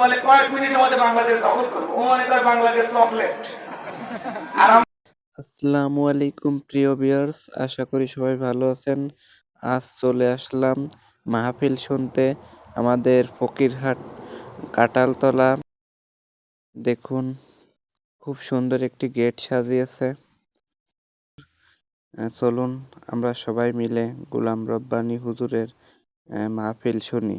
বলে, কয়েক মিনিটের মধ্যে বাংলাদেশ দখল করব। ও মনে করে বাংলাদেশ চকলেট। আসসালামু আলাইকুম, প্রিয় ভিউয়ার্স আশা করি সবাই ভালো আছেন। আজ চলে আসলাম মাহফিল শুনতে, আমাদের ফকিরহাট কাটালতলা দেখুন, খুব সুন্দর একটি গেট সাজিয়েছে। চলুন, আমরা সবাই মিলে গোলাম রব্বানী হুজুরের মাহফিল শুনি।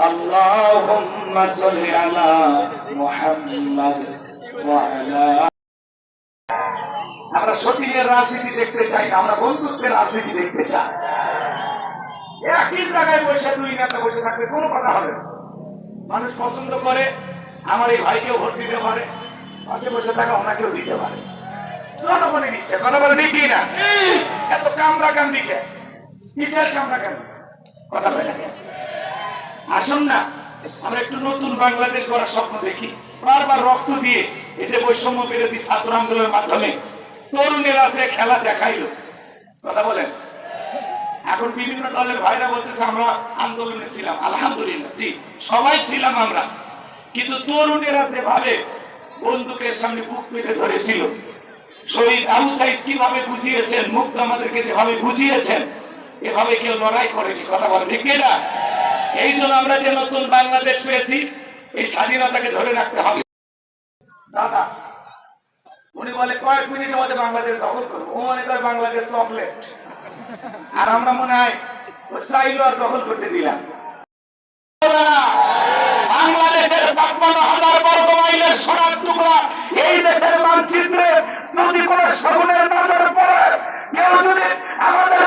اللهم صل على محمد وعلى আমরা সতীনের রাজনীতি দেখতে চাই না আমরা বন্ধুত্বের রাজনীতি দেখতে চাই একই জায়গায় বসে দুই নেতা বসে থাকলে কোনো কথা হবে না। মানুষ পছন্দ করে আমার এই ভাইকেও ভোট দিতে পারে পাশে বসে থাকা ওনাকেও দিতে পারে জনগণে দিচ্ছে কথা বলে দিচ্ছি না এত কামরা কান্দিকে কিসের কামরা কান্দি কথা বলে না আসুন না। আমরা একটু নতুন বাংলাদেশ গড়ার স্বপ্ন দেখি। বারবার রক্ত দিয়ে এই যে বৈষম্য বিরোধী ছাত্র আন্দোলনের মাধ্যমে তরুণেরা খেলা দেখাইলো। কথা বলেন। এখন বিভিন্ন দলের ভাইরা বলতেছে, আমরা আন্দোলনে ছিলাম। আলহামদুলিল্লাহ, জি, সবাই ছিলাম আমরা। কিন্তু তরুণেরা যেভাবে বন্দুকের সামনে বুক পেতে ধরেছিল, শহীদ আবু সাইদ কীভাবে বুঝিয়েছেন, মুক্ত আমাদেরকে যেভাবে বুঝিয়েছেন, এভাবে কেউ লড়াই করেনি। কথা বলে ঠিক এই জন্য আমরা যে নতুন বাংলাদেশ পেয়েছি, এই স্বাধীনতাকে ধরে রাখতে হবে। দাদা, উনি বলে, কয়েক মিনিটের মধ্যে বাংলাদেশ দখল করব। ও মনে করে বাংলাদেশ চকলেট আর আমরা মনে হয় চাইলো আর দখল করতে দিলাম। বাংলাদেশের ছাপ্পান্ন হাজার বর্গ মাইলের সোনার টুকরা এই দেশের মানচিত্রে যদি কোন শগুনের নজর পড়ে, কেউ যদি আমাদের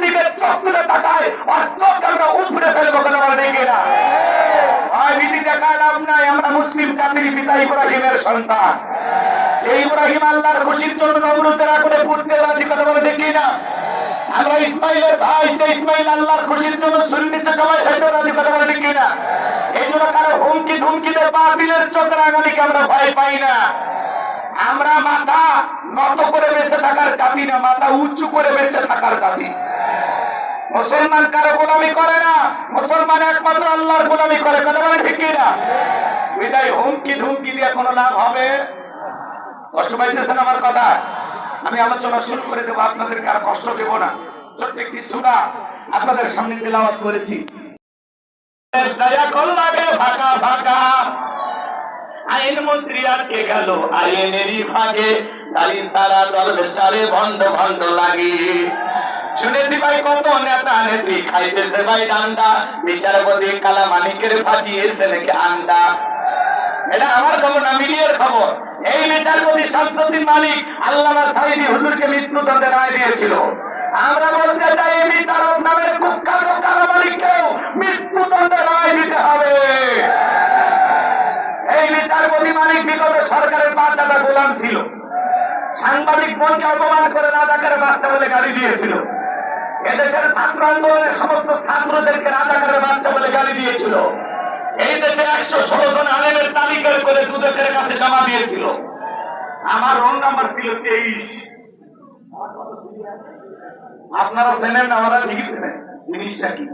দিকে চোখ তুলে তাকায় আর চোখ আমরা উপড়ে ফেলব কথা বলে দেখি না। আর নীতি দেখায় নাই, আমরা দেখি না। এই কারও হুমকি ধুমকিতে বাতিলের চোখ আমরা ভয় পাই না। আমরা মাথা নত করে বেঁচে থাকার জাতি না, মাথা উঁচু করে বেঁচে থাকার জাতি। মুসলমান কারও গোলামি করে না। মুসলমান একমাত্র আল্লাহর গোলামি করে। কথা বলে ঠিক না বিদায় হুমকি ধুমকি দিয়ে কোনো লাভ হবে? কষ্ট পাইতেছেন আমার কথা? আমি আলোচনা শুরু করে দেবো, আপনাদেরকে আর কষ্ট দেব না। ছোট্ট একটি সুরা আপনাদের সামনে তেলাওয়াত করেছি। আইন মন্ত্রী আটকে গেল, আইনেরই ফাঁকে। দাড়ি সারা দল ভণ্ড ভণ্ড লাগে। শুনেছি ভাই কত নেতা নেত্রী খাইতেছে ভাই ডান্ডা। বিচারপতি কালা মানিকের ফাটিয়েছে নাকি আন্ডা? এটা আমার খবর না, মিডিয়ার খবর। এই বিচারপতি মালিক আল্লামা সাইদি হুজুরকে মৃত্যুদণ্ডে রায় দিয়েছিল। আমরা বলতে চাই বিচারক নামের কুখ্যাত কালা মালিককেও রায় দিতে হবে। এই বিচারপতি মালিক বিগত সরকারের বাচ্চাটা গোলাম ছিল। সাংবাদিক বোনকে অপমান করে রাজাকারের বাচ্চা বলে গালি দিয়েছিল। এদেশের ছাত্র আন্দোলনের সমস্ত ছাত্রদেরকে রাজাকারের বাচ্চা বলে গালি দিয়েছিল। এই দেশে একশো ষোলো জন আলেমের তালিকা করে দুদকের কাছে জমা দিয়েছিল। আমার রোল নাম্বার ছিল তেইশ। আপনারা চেনেন আমরা ঠিকই চেনেন। জিনিসটা কি?